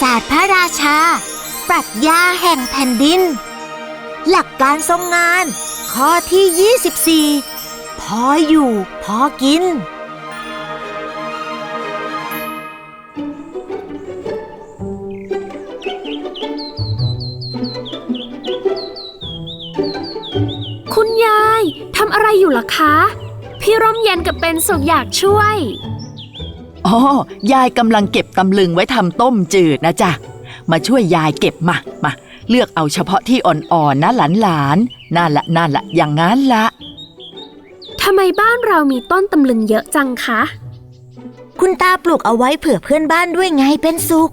ศาสตร์พระราชา ปรัชญาแห่งแผ่นดิน หลักการทรงงาน ข้อที่ 24 พออยู่พอกิน คุณยายทำอะไรอยู่ล่ะคะ พี่ร่มเย็นกับเป็นสุขอยากช่วย อ๋อยายกำลังเก็บตำลึงไว้ทำต้มจืดนะจ๊ะ มาช่วยยายเก็บมา มา เลือกเอาเฉพาะที่อ่อนๆนะหลานๆนั่นละนั่นละอย่างงั้นละทำไมบ้านเรามีต้นตำลึงเยอะจังคะ คุณตาปลูกเอาไว้เผื่อเพื่อนบ้านด้วยไงเป็นสุข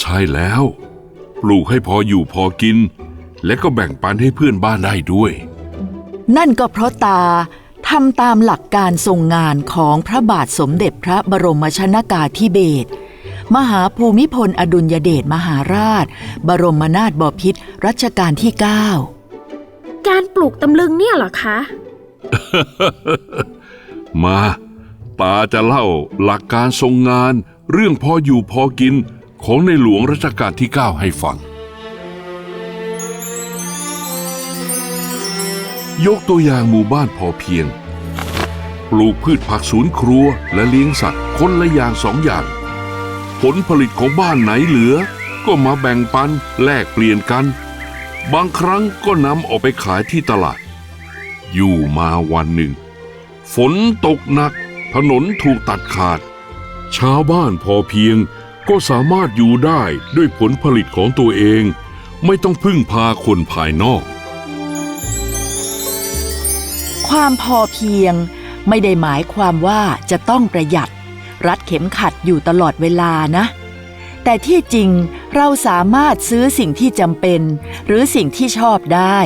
ใช่แล้ว ปลูกให้พออยู่พอกิน และก็แบ่งปันให้เพื่อนบ้านได้ด้วย นั่นก็เพราะตา ทำตามหลักการทรงงานของพระบาทสมเด็จพระบรมชนากาธิเบศรมหาภูมิพลอดุลยเดชมหาราช บรมนาถบพิตรรัชกาลที่ 9 การปลูกตำลึงเนี่ยเหรอคะ มาตาจะเล่าหลักการทรงงาน เรื่องพออยู่พอกินของในหลวงรัชกาลที่ 9 ให้ฟัง ยกตัวอย่างหมู่บ้านพอเพียง ปลูกพืชผักสวนครัวและเลี้ยงสัตว์คนละอย่างสองอย่าง ผลผลิตของบ้านไหนเหลือ ก็มาแบ่งปันแลกเปลี่ยนกัน บางครั้งก็นำออกไปขายที่ตลาด อยู่มาวันหนึ่ง ฝนตกหนัก ถนนถูกตัดขาด ชาวบ้านพอเพียงก็สามารถอยู่ได้ด้วยผลผลิตของตัวเอง ไม่ต้องพึ่งพาคนภายนอก ความพอเพียง ไม่ได้หมายความว่าจะต้องประหยัด รัดเข็มขัดอยู่ตลอดเวลานะ แต่ที่จริงเราสามารถซื้อสิ่งที่จำเป็น หรือสิ่งที่ชอบได้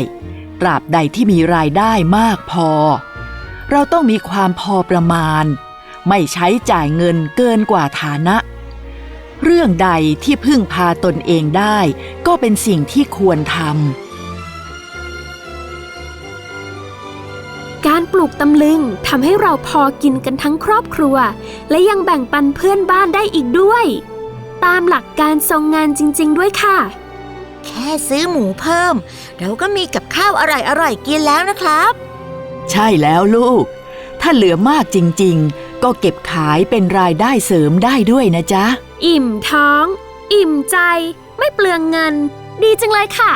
ตราบใดที่มีรายได้มากพอ เราต้องมีความพอประมาณ ไม่ใช้จ่ายเงินเกินกว่าฐานะ เรื่องใดที่พึ่งพาตนเองได้ ก็เป็นสิ่งที่ควรทำ การปลูกตำลึงทำให้เราพอกินกันทั้งครอบครัว และยังแบ่งปันเพื่อนบ้านได้อีกด้วย ตามหลักการทรงงานจริง ๆ ด้วยค่ะ แค่ซื้อหมูเพิ่ม เราก็มีกับข้าวอร่อยๆกินแล้วนะครับ ใช่แล้วลูก ถ้าเหลือมากจริง ๆ ก็เก็บขายเป็นรายได้เสริมได้ด้วยนะจ๊ะ อิ่มท้อง อิ่มใจ ไม่เปลืองเงิน ดีจังเลยค่ะ